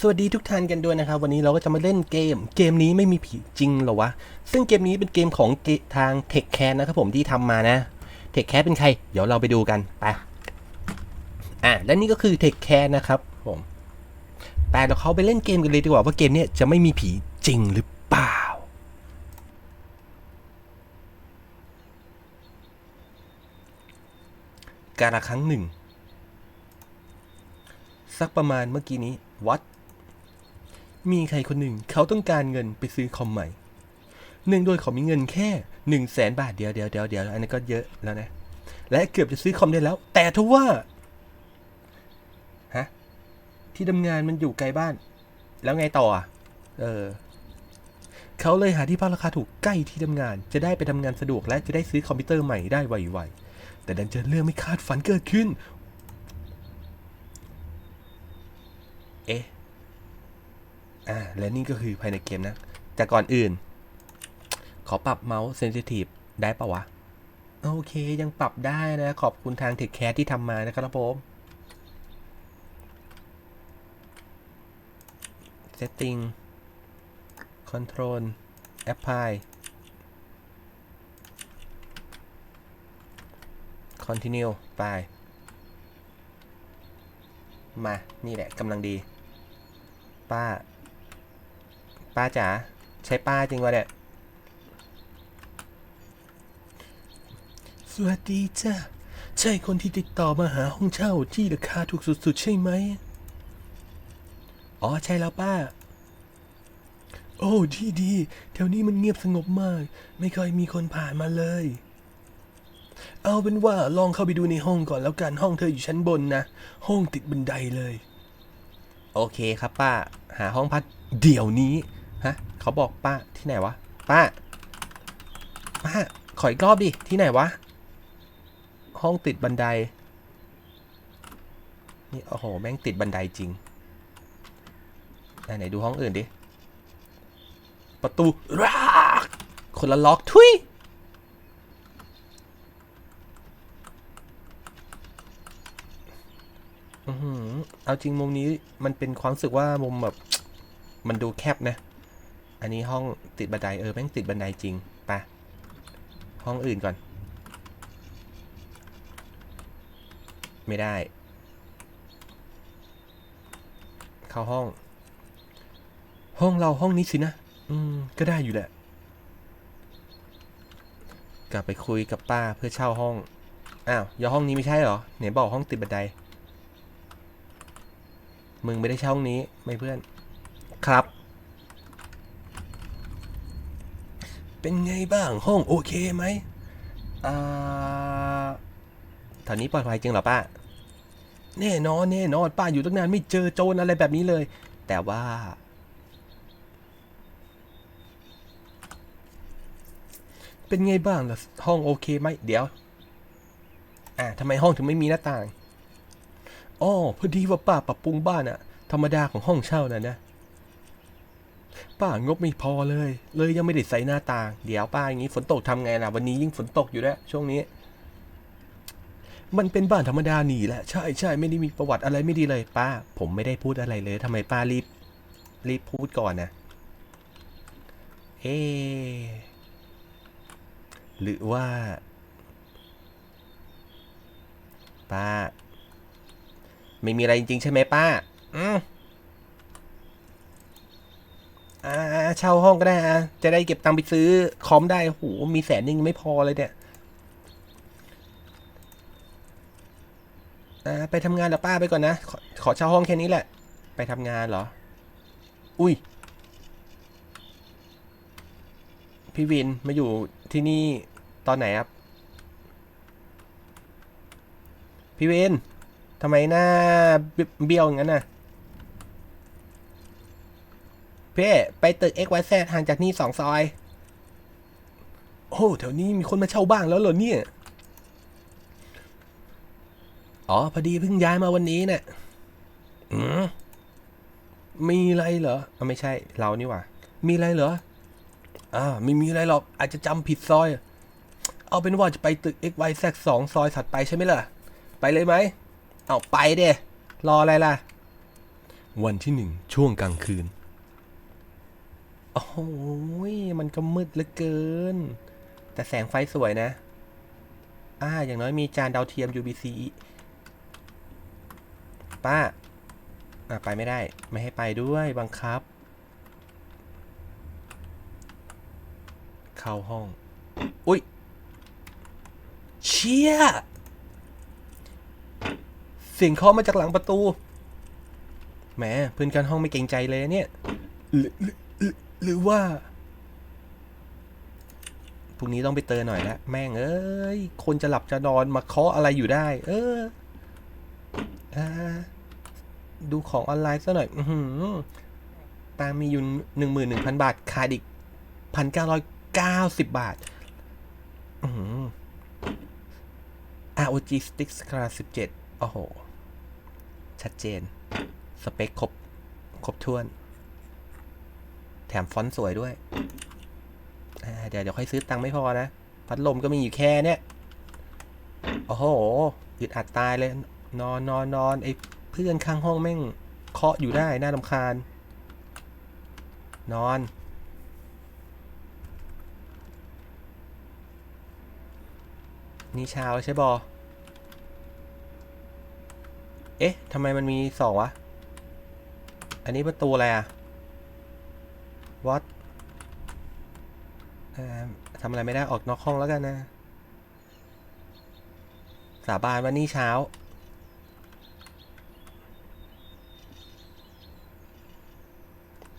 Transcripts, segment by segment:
สวัสดีทุกท่านกันด้วยนะครับ วันนี้เราก็จะมาเล่นเกม เกมนี้ไม่มีผีจริงหรอวะ ซึ่งเกมนี้เป็นเกมของทาง t e c h c a t นะครับผมที่ทำมานะ t e c h c a t เป็นใคร เดี๋ยวเราไปดูกันไปอะและนี่ก็คือ t e c h c a t นะครับผมแต่เราเขาไปเล่นเกมกันเลยดีกว่าว่าเกมนี้จะไม่มีผีจริงหรือเปล่าการละครั้งหนึ่ง สักประมาณเมื่อกี้นี้วัด มีใครคนหนึ่งเขาต้องการเงินไปซื้อคอมใหม่เนื่องด้วยเขามีเงินแค่หนึ่งแสนบาทเดียวเดียวเดียวเดียวอันนี้ก็เยอะแล้วนะ และเกือบจะซื้อคอมได้แล้ว แต่ทว่าฮะที่ทำงานมันอยู่ไกลบ้าน แล้วไงต่ออะเออเขาเลยหาที่พักราคาถูกใกล้ที่ทำงาน จะได้ไปทำงานสะดวกและจะได้ซื้อคอมพิวเตอร์ใหม่ได้ไวๆแต่ดันเจอเรื่องไม่คาดฝันเกิดขึ้น เอ๊ะ อ่าและนี่ก็คือภายในเกมนะแต่ก่อนอื่น ขอปรับเมาส์เซนซิทีฟได้ปะวะ โอเคยังปรับได้นะ ขอบคุณทางเทคแคร์ที่ทำมานะครับผม setting control apply continue ไป มา นี่แหละกำลังดี ป้า ป้าจ๋าใช่ป้าจริงวะเนี่ย สวัสดีจ้าใช่คนที่ติดต่อมาหาห้องเช่าที่ราคาถูกสุดๆ ใช่ไหม อ๋อใช่แล้วป้า โอ้ดีดีๆแถวนี้มันเงียบสงบมาก ไม่เคยมีคนผ่านมาเลย เอาเป็นว่าลองเข้าไปดูในห้องก่อนแล้วกันห้องเธออยู่ชั้นบนนะ ห้องติดบันไดเลย โอเคครับป้า หาห้องพักเดี๋ยวนี้ ฮะเขาบอกป้าที่ไหนวะ ป้า ป้า ขออีกรอบดิ ที่ไหนวะ ห้องติดบันได นี่โอ้โห แม่งติดบันไดจริง ไหนดูห้องอื่นดิ ประตูรากคนละล็อกทุยอือเอาจริงมุมนี้มันเป็นความรู้สึกว่ามุมแบบ มันดูแคบนะ อันนี้ห้องติดบันไดเออแม่งติดบันไดจริงปะห้องอื่นก่อน ไม่ได้ เข้าห้อง ห้องเราห้องนี้สินะ อืม ก็ได้อยู่แหละ กลับไปคุยกับป้าเพื่อเช่าห้อง อ้าวอย่าห้องนี้ไม่ใช่เหรอไหนบอกห้องติดบันได มึงไม่ได้เช่าห้องนี้ไม่เพื่อน ครับ เป็นไงบ้างห้องโอเคไหมอ่าแถวนี้ปลอดภัยจริงเหรอป้า แน่นอนแน่นอนป้าอยู่ตั้งนานไม่เจอโจรอะไรแบบนี้เลย แต่ว่า เป็นไงบ้างล่ะห้องโอเคไหมเดี๋ยว อ่าทำไมห้องถึงไม่มีหน้าต่างอ๋อพอดีว่าป้าปรับปรุงบ้านอะธรรมดาของห้องเช่าน่ะนะ ป้างบไม่พอเลย เลยยังไม่ได้ใส่หน้าต่าง เดี๋ยวป้าอย่างนี้ฝนตกทำไงล่ะ วันนี้ยิ่งฝนตกอยู่แล้วช่วงนี้ มันเป็นบ้านธรรมดาหนีแหละ ใช่ใช่ไม่ได้มีประวัติอะไรไม่ดีเลยป้า ผมไม่ได้พูดอะไรเลยทำไมป้ารีบ รีบพูดก่อนนะเอหรือว่า ป้า ไม่มีอะไรจริงๆใช่ไหมป้า อืม อ่าเช่าห้องก็ได้อะจะได้เก็บตังค์ไปซื้อคอมได้โหมีแสนนึงไม่พอเลยเนี่ยอ่าไปทำงานเดี๋ยวป้าไปก่อนนะขอขอเช่าห้องแค่นี้แหละ ไปทำงานเหรอ อุ้ยพี่วินมาอยู่ที่นี่ตอนไหนครับ พี่วินทำไมหน้าเบี้ยวอย่างนั้นน่ะ เพ่ไปตึก XYZ ห่างจากนี่สองซอย โอ้แถวนี้มีคนมาเช่าบ้างแล้วเหรอเนี่ย อ๋อ พอดีเพิ่งย้ายมาวันนี้เนะ่ะอืมมีอะไรเหรออไม่ใช่เรานี่หว่า มีอะไรเหรอ อ่า ไม่มีอะไรหรอก อาจจะจำผิดซอย เอาเป็นว่าจะไปตึก XYZ สองซอยถัดไปใช่ไหมล่ะ ไปเลยไหม เอาไปเด้รออะไรล่ะ วันที่หนึ่งช่วงกลางคืน โอ้โหยมันก็มืดเหลือเกิน แต่แสงไฟสวยนะ อ่า อย่างน้อยมีจานดาวเทียม UBC ป้า อะไปไม่ได้ ไม่ให้ไปด้วยบังคับ เข้าห้อง อุ้ย เชี่ย เสียงเคาะมาจากหลังประตู แหมเพื่อนกันห้องไม่เกรงใจเลยเนี่ย หรือว่าพรุ่งนี้ต้องไปเตือนหน่อยละแม่งเอ้ย คนจะหลับจะนอนมาเคาะอะไรอยู่ได้ เอออดูของออนไลน์ซะหน่อย อือหือตังมีอยู่หนึ่งหมื่นหนึ่งพันบาท ขาดอีกพันเก้าร้อยเก้าสิบบาท อืออ ROG Stick Class 17 โอ้โห ชัดเจน สเปคครบ ครบถ้วน แถมฟอนต์สวยด้วย เดี๋ยวเดี๋ยวค่อยซื้อตังค์ไม่พอนะ พัดลมก็มีอยู่แค่เนี้ย โอ้โหอึดอัดตายเลย นอนนอนนอนไอ้เพื่อนข้างห้องแม่งเคาะอยู่ได้น่าลำคาญ นอน นี่เช้าใช่บอเอ๊ะทำไมมันมีสองวะ อันนี้ประตูอะไรอะ what เอ่อทำอะไรไม่ได้ออกนอกห้องแล้วกันนะ สาบานว่านี่เช้า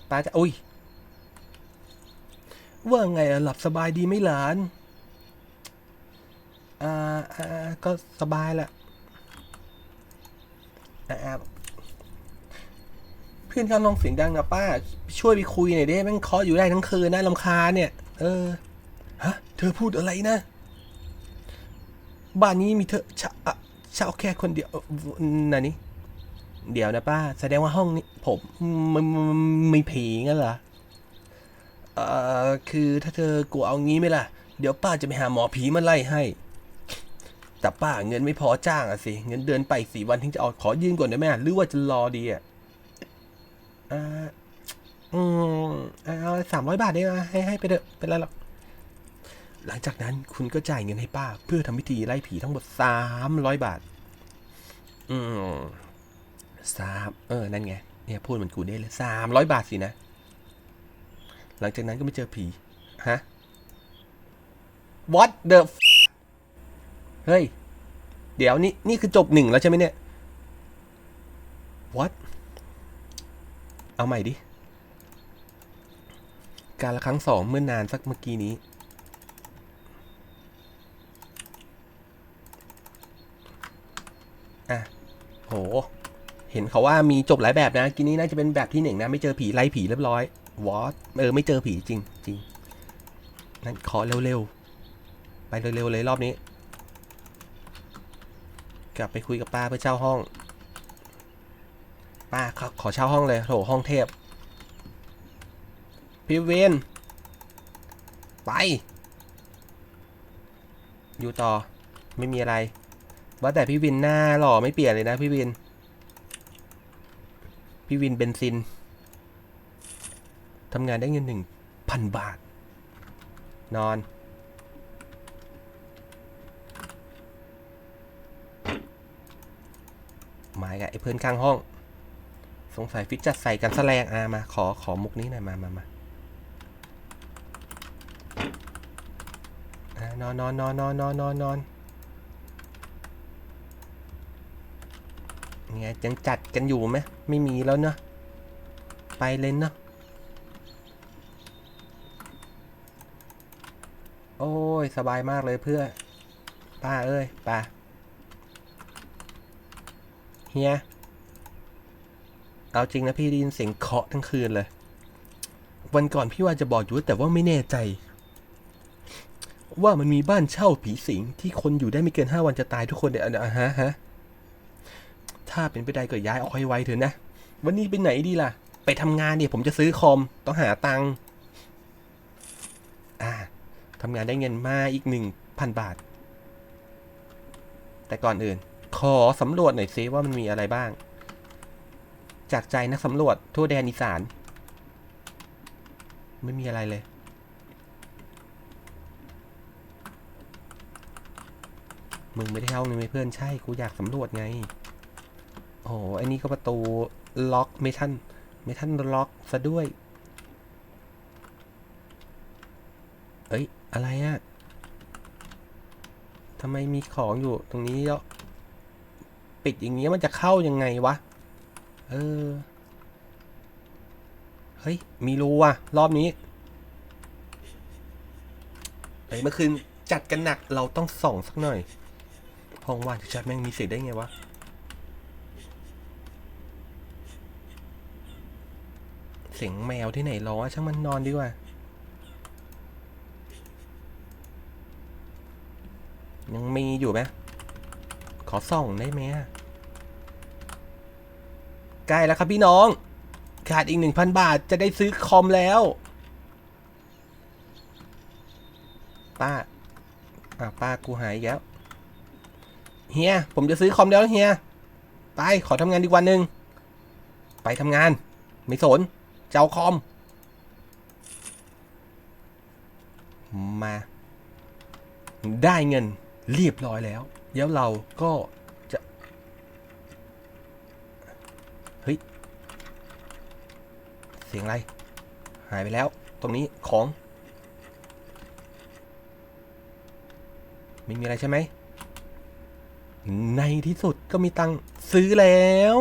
ป้าจะ อุ้ย ว่าไงหลับสบายดีไหมหลาน อ่า ก็สบายแหละอ่า เพื่อนข้างน้องเสียงดังนะป้า ช่วยไปคุยหน่อยได้แม่งเคาะอยู่ได้ทั้งคืนนะลำคาเนี่ย เออ ฮะ เธอพูดอะไรนะ บ้านนี้มีเธอชาเช่าแค่คนเดียวเอ่อน่ะนี่เดี๋ยวนะป้า แสดงว่าห้องนี้ ผมมันมันไม่ผีงั้นเหรอ เอ่อ คือถ้าเธอกลัวเอางี้ไหมล่ะ เดี๋ยวป้าจะไปหาหมอผีมาไล่ให้ แต่ป้าเงินไม่พอจ้างอะสิ เงินเดือนไปสี่วันถึงจะเอาขอยืมก่อนได้ไหมหรือว่าจะรอดีอะ อ่าอืมเอาสามร้อยบาทได้ไหมให้ให้ไปเถอะเป็นไรหรอกหลังจากนั้นคุณก็จ่ายเงินให้ป้า เพื่อทำพิธีไล่ผีทั้งหมดสามร้อยบาท อืมสามเออ นั่นไง เนี่ยพูดเหมือนกูได้เลยสามร้อยบาทสินะ หลังจากนั้นก็ไม่เจอผี ฮะ what the f- เฮ้ย เดี๋ยวนี่ นี่คือจบหนึ่งแล้วใช่ไหมเนี่ย what เอาใหม่ดิ การละครั้งสองเมื่อนานสักเมื่อกี้นี้ อะ โห เห็นเขาว่ามีจบหลายแบบนะ กินนี้น่าจะเป็นแบบที่หนึ่งนะ ไม่เจอผีไล่ผีเรียบร้อยวอตเออ ไม่เจอผีจริงจริงนั่นขอเร็วๆ ไปเร็วๆเลยรอบนี้ กลับไปคุยกับป้าเพื่อเช่าห้อง ป้าขอเช่าห้องเลยโถห้องเทพ พี่เวนไป อยู่ต่อ ไม่มีอะไร ว่าแต่พี่วินหน้าหล่อไม่เปลี่ยนเลยนะพี่วิน พี่วินเบนซินทำงานได้เงินหนึ่งพันบาท นอน หมายกับไอ้เพื่อนข้างห้อง สงสัยฟิตจัดใส่กันแสลงอามา ขอขอมุกนี้หน่อยมามามาอ่านอนนอนนอนนอนนอนนอนนอนไงยังจัดกันอยู่ไหมไม่มีแล้วเนอะไปเลยเนอะโอ้ย สบายมากเลยเพื่อป้าเอ้ยป้าเฮีย เอาจริงนะพี่ได้ยินเสียงเคาะทั้งคืนเลย วันก่อนพี่ว่าจะบอกอยู่แต่ว่าไม่แน่ใจ ว่ามันมีบ้านเช่าผีสิงที่คนอยู่ได้ไม่เกินห้าวันจะตายทุกคนเดี๋ยวอะฮะฮะถ้าเป็นไปได้ก็ย้ายออกให้ไวเถอะนะ วันนี้ไปไหนดีล่ะ ไปทำงานเนี่ยผมจะซื้อคอมต้องหาตังค์อ่าทำงานได้เงินมาอีกหนึ่งพันบาท แต่ก่อนอื่น ขอสำรวจหน่อยซิว่ามันมีอะไรบ้าง จากใจนักสำรวจทั่วแดนอีสาน ไม่มีอะไรเลย มึงไม่ได้เข้าห้องนี้ไหมเพื่อนใช่กูอยากสำรวจไง โอ้โหไอ้นี่ก็ประตูล็อกเมทันเมทันล็อกซะด้วย เอ้ย อะไรอะทำไมมีของอยู่ตรงนี้แล้วปิดอย่างเงี้ยมันจะเข้ายังไงวะ เออ เฮ้ย มีรูอะ รอบนี้เฮ้ยเมื่อคืนจัดกันหนักเราต้องส่องสักหน่อยห้องว่างชัดแม่งมีเสียงได้ไงวะ เสียงแมวที่ไหนร้องช่างมันนอนดีกว่า ยังมีอยู่ไหมขอส่องได้ไหมอะ ใกล้แล้วครับพี่น้อง ขาดอีกหนึ่งพันบาทจะได้ซื้อคอมแล้ว ป้าอะป้ากูหายแล้วเฮียผมจะซื้อคอมแล้วเฮียไปขอทำงานอีกวันหนึ่งไปทำงาน ไม่สนจะเอาคอม มา ได้เงินเรียบร้อยแล้ว แล้วเราก็จะ เฮ้ย เสียงอะไร หายไปแล้ว ตรงนี้ของ ไม่มีอะไรใช่ไหม ในที่สุดก็มีตังซื้อแล้ว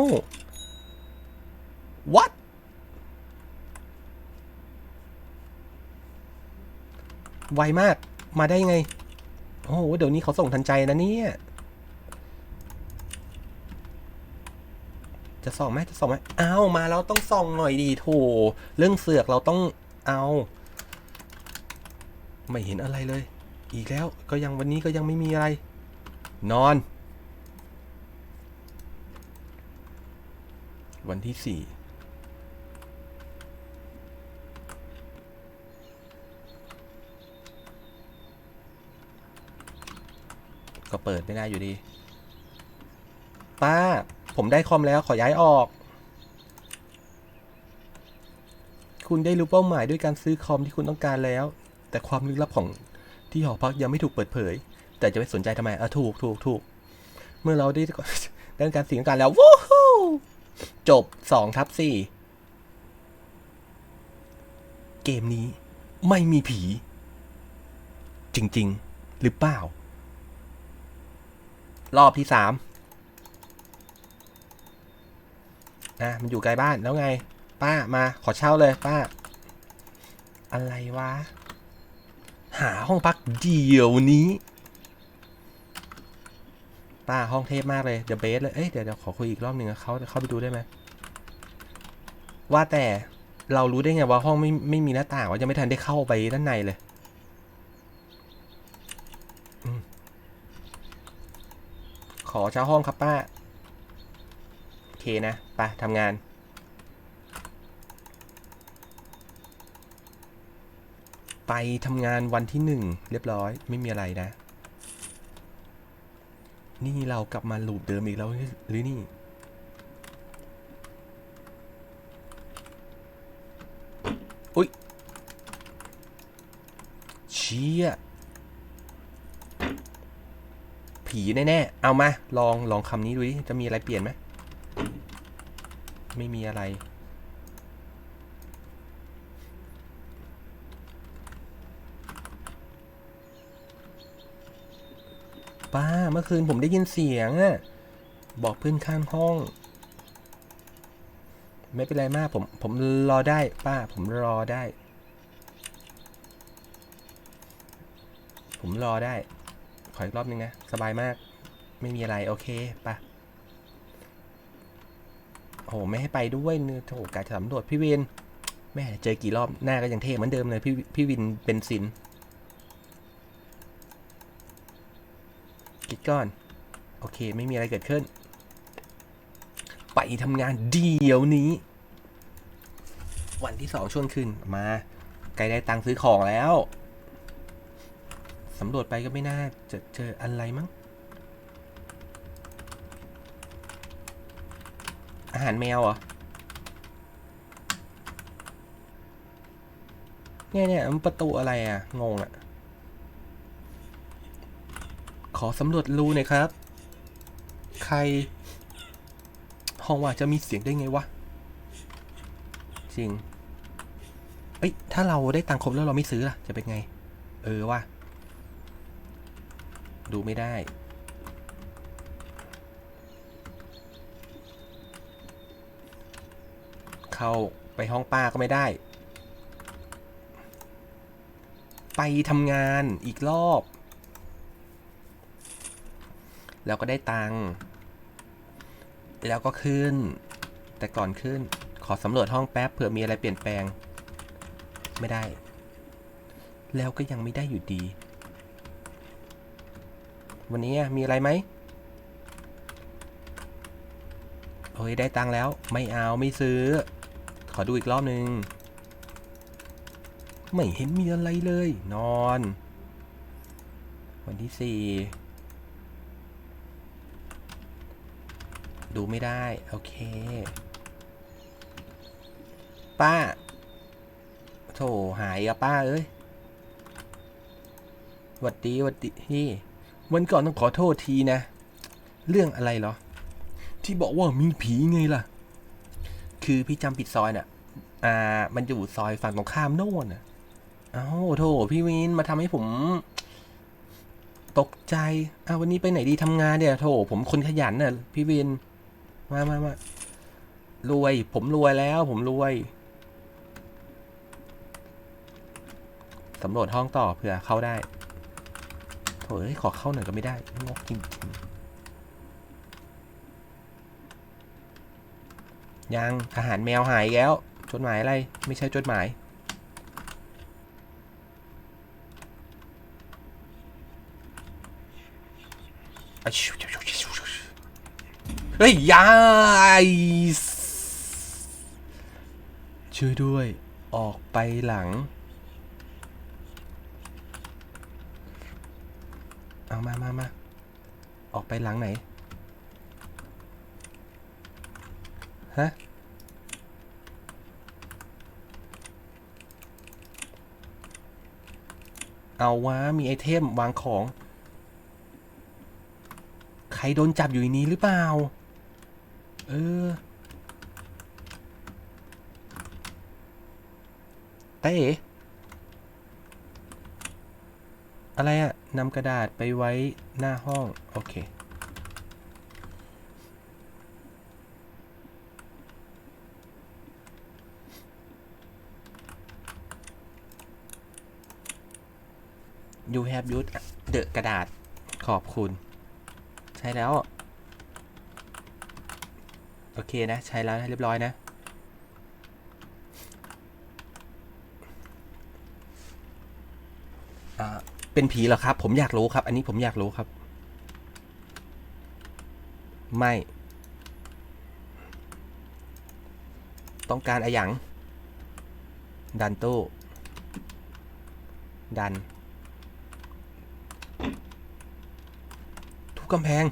what ไวมาก มาได้ยังไง โอ้โห เดี๋ยวนี้เขาส่งทันใจนะเนี่ย จะส่องไหมจะส่องไหมเอามาแล้วต้องส่องหน่อยดีโถเรื่องเสือกเราต้องเอา ไม่เห็นอะไรเลย อีกแล้วก็ยังวันนี้ก็ยังไม่มีอะไร นอน วันที่สี่ก็เปิดไม่ได้อยู่ดี ป้า ผมได้คอมแล้วขอย้ายออก คุณได้รู้เป้าหมายด้วยการซื้อคอมที่คุณต้องการแล้ว แต่ความลึกลับของที่หอพักยังไม่ถูกเปิดเผย แต่จะไปสนใจทำไมอะถูกถูกถูกเมื่อเราได้ได้การสิ่งต้องการแล้ววู้ฮู้จบสองทับสี่เกมนี้ไม่มีผี จริง ๆ หรือเปล่า รอบที่สาม อะมันอยู่ไกลบ้านแล้วไง ป้ามาขอเช่าเลยป้า อะไรวะ หาห้องพักเดี๋ยวนี้ ป้าห้องเทพมากเลยเดี๋ยวเบสเลยเอ้ยเดี๋ยวเดี๋ยวขอคุยอีกรอบหนึ่งเขาเข้าไปดูได้ไหมว่าแต่เรารู้ได้ไงว่าห้องไม่ไม่มีหน้าต่างว่าจะไม่ทันได้เข้าไปด้านในเลยขอเช่าห้องครับป้า เคนะไปทำงาน ไปทำงานวันที่หนึ่งเรียบร้อยไม่มีอะไรนะ นี่เรากลับมาลูปเดิมอีกแล้วหรือนี่อุ๊ยเชี่ยผีแน่ๆ เอามา ลอง ลองคำนี้ดูดิ จะมีอะไรเปลี่ยนไหม ไม่มีอะไร ป้า เมื่อคืนผมได้ยินเสียงอะบอกเพื่อนข้างห้อง ไม่เป็นไรมากผม ผมรอได้ป้า ผมรอได้ ผมรอได้ ขออีกรอบนึงนะ สบายมาก ไม่มีอะไร โอเคไปะ ไม่ให้ไปด้วยเนื้อโถกาจะสำรวจพี่วินแม่เจอกี่รอบหน้าก็ยังเท่เหมือนเดิมเลยพี่พี่วินเป็นซินคิดก่อน โอเคไม่มีอะไรเกิดขึ้น ไปทำงานเดี๋ยวนี้ วันที่สองช่วงคืนมาใกล้ได้ตังค์ซื้อของแล้วสำรวจไปก็ไม่น่าจะเจออะไรมั้ง อาหารแมวเหรอ เนี่ยเนี่ยมันประตูอะไรอะ งงอะ ขอสำรวจรูหน่อยครับ ใคร ห้องว่าจะมีเสียงได้ไงวะ จริง เอ้ย ถ้าเราได้ตังค์ครบแล้วเราไม่ซื้อล่ะ จะเป็นไง เออว่ะดูไม่ได้ เข้าไปห้องป้าก็ไม่ได้ ไปทำงานอีกรอบ แล้วก็ได้ตังค์แล้วก็ขึ้น แต่ก่อนขึ้นขอสำรวจห้องแป๊บเผื่อมีอะไรเปลี่ยนแปลง ไม่ได้ แล้วก็ยังไม่ได้อยู่ดี วันนี้มีอะไรไหมเฮ้ยได้ตังค์แล้วไม่เอาไม่ซื้อ ขอดูอีกรอบนึง ไม่เห็นมีอะไรเลย นอน วันที่สี่ดูไม่ได้ โอเค ป้า โถหายอะป้า เอ้ยหวัดดีหวัดดีพี่วันก่อนต้องขอโทษทีนะ เรื่องอะไรเหรอ ที่บอกว่ามีผีไงล่ะ คือพี่จำผิดซอยน่ะ อ่า มันอยู่ซอยฝั่งตรงข้ามโน่นน่ะอ้าโถพี่วินมาทำให้ผม ตกใจอ้าววันนี้ไปไหนดีทำงานเนี่ยโถผมคนขยันน่ะ พี่วิน มามามารวย ผมรวยแล้ว ผมรวยสำรวจห้องต่อเผื่อเข้าได้โถเอ้ยขอเข้าหน่อยก็ไม่ได้งกจริงๆ ยังอาหารแมวหายแล้ว จดหมายอะไร ไม่ใช่จดหมาย เฮ้ยยายช่วยด้วย ออกไปหลัง เอามามามาออกไปหลังไหน ฮะเอาวะมีไอเทมวางของ ใครโดนจับอยู่ในนี้หรือเปล่า เออ เต้อะไรอะนำกระดาษไปไว้หน้าห้อง โอเค you have used the กระดาษขอบคุณ ใช้แล้ว โอเคนะ ใช้แล้วนะเรียบร้อยนะ เป็นผีเหรอครับ ผมอยากรู้ครับ อันนี้ผมอยากรู้ครับ ไม่ ต้องการอะหยังดันตู้ดัน กำแพง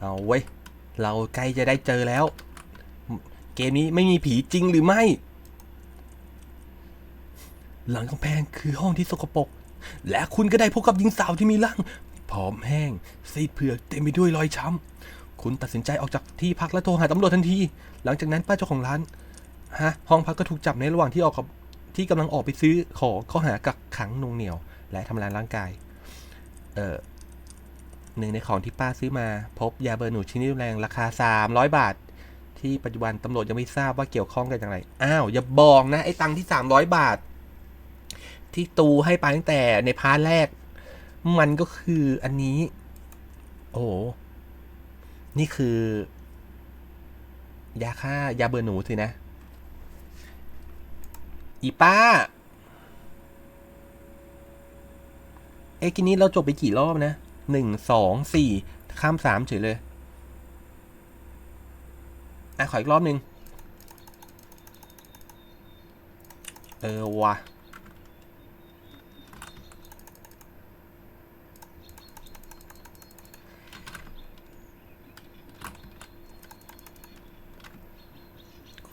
เอาเว้เราใกล้จะได้เจอแล้ว เกมนี้ไม่มีผีจริงหรือไม่ หลังกำแพงคือห้องที่สกปรกและคุณก็ได้พบกับหญิงสาวที่มีร่างผอมแห้ง ซีดเผือกเต็มไปด้วยรอยช้ำคุณตัดสินใจออกจากที่พักและโทรหาตำรวจทันที หลังจากนั้นป้าเจ้าของร้านฮะห้องพักก็ถูกจับในระหว่างที่ออกกับที่กำลังออกไปซื้อของข้อหากักขังนงเหนียว และทำร้ายร่างกาย เอ่อ หนึ่งในของที่ป้าซื้อมา พบยาเบอร์หนูชนิดรุนแรงราคา 300 บาท ที่ปัจจุบันตำรวจยังไม่ทราบว่าเกี่ยวข้องกันอย่างไร อ้าวอย่าบอกนะ ไอ้ตังที่ 300 บาท ที่ตูให้ไปตั้งแต่ในพาร์ทแรก มันก็คืออันนี้ โอ้นี่คือยาฆ่ายาเบอร์หนูสินะ อีป้า เอ้กินนี้เราจบไปกี่รอบนะ หนึ่งสองสี่ข้ามสามเฉยเลย อะ ขออีกรอบหนึ่งเออวะ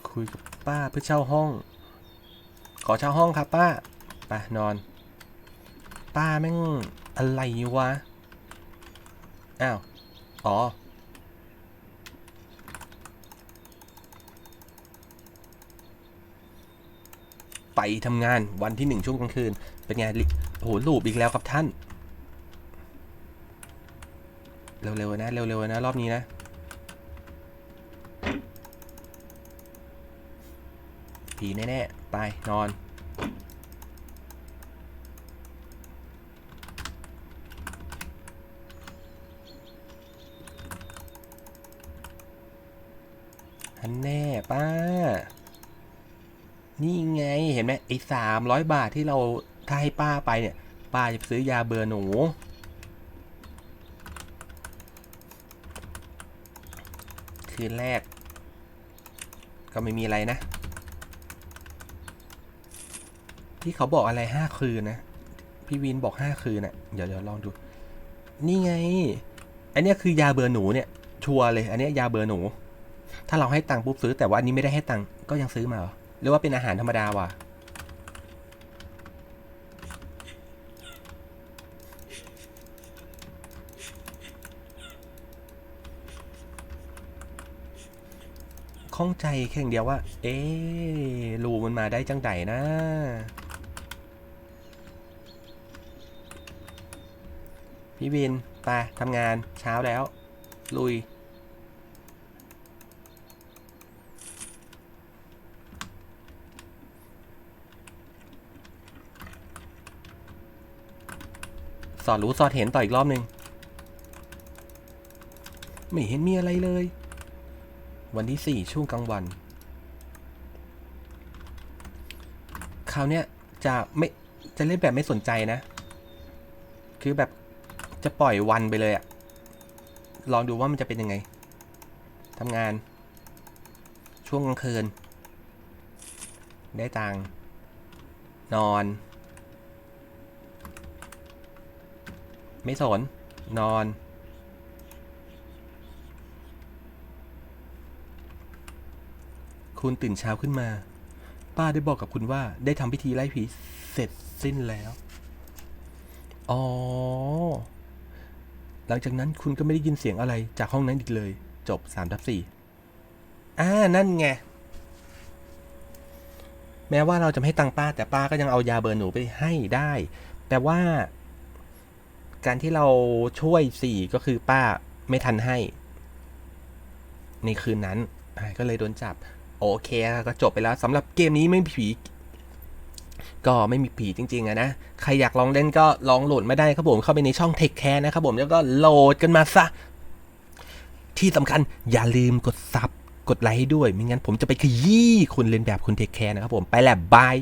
คุยกับป้าเพื่อเช่าห้องขขอเช่าห้องครับป้า ไปนอน ป้าแม่งอะไรวะ อ้าว อ๋อ ไปทำงานวันที่หนึ่งช่วงกลางคืน เป็นไงลิโอ้โหลูบอีกแล้วครับท่าน เร็วๆนะ เร็วๆนะ รอบนี้นะ ผีแน่ ๆ ไปนอน นแน่ป้า นี่ไงเห็นไหมไอ้สามร้อยบาทที่เราถ้าให้ป้าไปเนี่ย ป้าจะซื้อยาเบื่อหนู คืนแรก ก็ไม่มีอะไรนะ ที่เขาบอกอะไรห้าคืนนะ พี่วินบอกห้าคืนน่ะ เดี๋ยวเดี๋ยวลองดู นี่ไง อันนี้คือยาเบื่อหนูเนี่ย ชัวร์เลย อันนี้ยยาเบื่อหนู ถ้าเราให้ตังค์ปุ๊บซื้อ แต่ว่าอันนี้ไม่ได้ให้ตังค์ก็ยังซื้อมาเหรอหรือว่าเป็นอาหารธรรมดาวะข้องใจแค่อย่างเดียวว่า เอ๊รูมันมาได้จังไดนะพี่วินไปทำงานเช้าแล้ว ลุย อดรู้สอดเห็นต่ออีกรอบหนึ่งไม่เห็นมีอะไรเลย วันที่สี่ช่วงกลางวัน คราวเนี้ยจะไม่จะเล่นแบบไม่สนใจนะ คือแบบจะปล่อยวันไปเลยอะลองดูว่ามันจะเป็นยังไงทำงาน ช่วงกลางคืน ได้ตังนอน ไม่สน นอน คุณตื่นเช้าขึ้นมา ป้าได้บอกกับคุณว่า ได้ทำพิธีไล่ผีเสร็จสิ้นแล้ว อ๋อ หลังจากนั้นคุณก็ไม่ได้ยินเสียงอะไรจากห้องนั้นอีกเลย จบ3ทับ4อ่า นั่นไง แม้ว่าเราจะไม่ให้ตังป้า แต่ป้าก็ยังเอายาเบอร์หนูไปให้ได้แต่ว่า การที่เราช่วยสี่ก็คือป้าไม่ทันให้ ในคืนนั้นก็เลยโดนจับ โอเคก็จบไปแล้วสำหรับเกมนี้ไม่มีผี ก็ไม่มีผีจริงๆอะนะ ใครอยากลองเล่นก็ลองโหลดมาได้ครับผมเข้าไปในช่อง Take Care นะครับผมแล้วก็โหลดกันมาซะ ที่สำคัญอย่าลืมกดซับกดไลค์ให้ด้วยไม่งั้นผมจะไปขยี้คุณเล่นแบบคุณ Take Care นะครับผมไปแล้วบาย